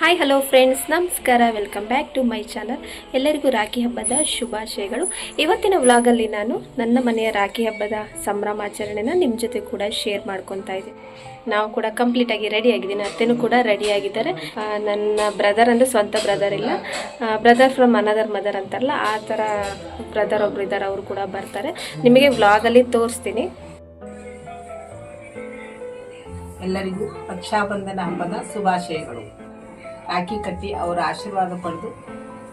Hi hello friends ನಮಸ್ಕಾರ welcome back to my channel ಎಲ್ಲರಿಗೂ ರಾಖಿ ಹಬ್ಬದ ಶುಭಾಶಯಗಳು. ಇವತ್ತಿನ ವ್ಲಾಗಲ್ಲಿ ನಾನು ನನ್ನ ಮನೆಯ ರಾಖಿ ಹಬ್ಬದ ಸಂಭ್ರಮಾಚರಣೆನ ನಿಮ್ಮ ಜೊತೆ ಕೂಡ ಶೇರ್ ಮಾಡ್ಕೊತಾ ಇದ್ದೀನಿ ನಾವು ಕೂಡ ಕಂಪ್ಲೀಟಾಗಿ ರೆಡಿ ಆಗಿದ್ದೀನಿ. ಅತ್ತೆನೂ ಕೂಡ ರೆಡಿ ಆಗಿದ್ದಾರೆ. ನನ್ನ ಬ್ರದರ್ ಅಂದರೆ ಸ್ವಂತ ಬ್ರದರ್ ಇಲ್ಲ. ಬ್ರದರ್ ಫ್ರಮ್ ಅನದರ್ ಮದರ್ ಅಂತಾರಲ್ಲ, ಆ ಥರ ಬ್ರದರ್ ಒಬ್ರು ಇದ್ದಾರೆ, ಅವರು ಕೂಡ ಬರ್ತಾರೆ. ನಿಮಗೆ ವ್ಲಾಗಲ್ಲಿ ತೋರಿಸ್ತೀನಿ. ಎಲ್ಲರಿಗೂ ರಕ್ಷಾಬಂಧನ ಹಬ್ಬದ ಶುಭಾಶಯಗಳು. ರಾಖಿ ಕಟ್ಟಿ ಅವರ ಆಶೀರ್ವಾದ ಪಡೆದು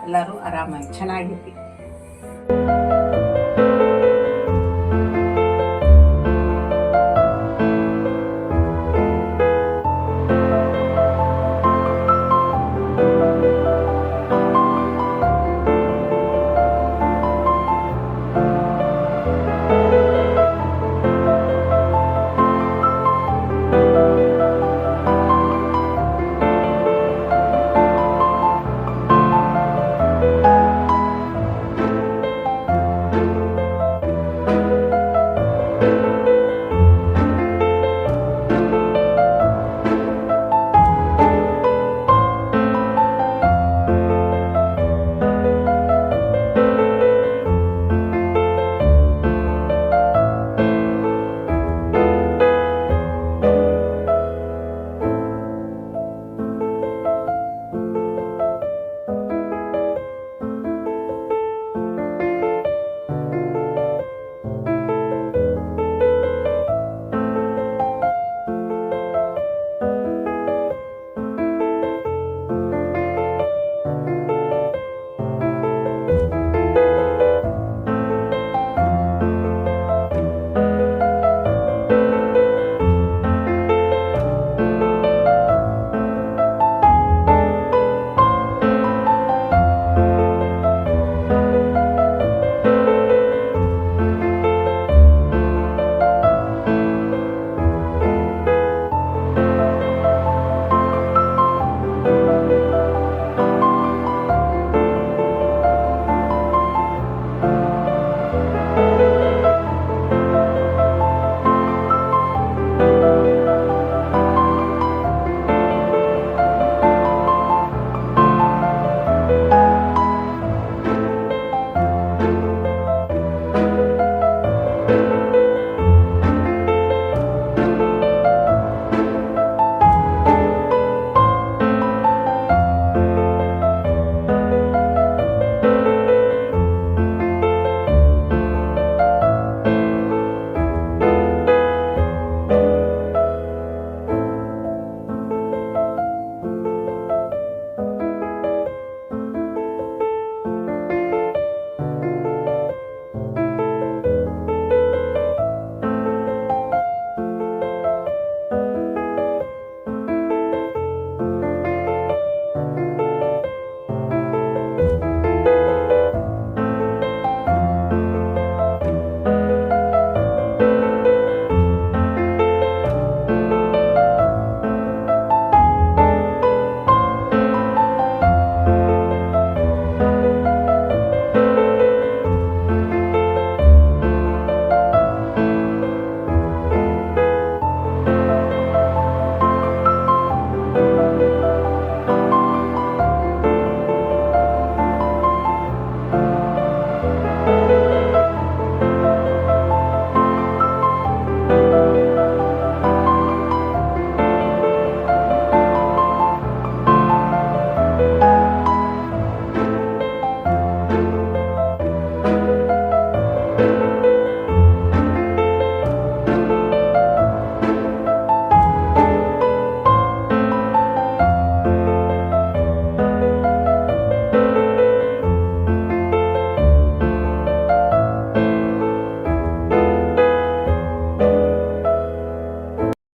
ಎಲ್ಲರೂ ಆರಾಮಾಗಿ ಚೆನ್ನಾಗಿರ್ಲಿ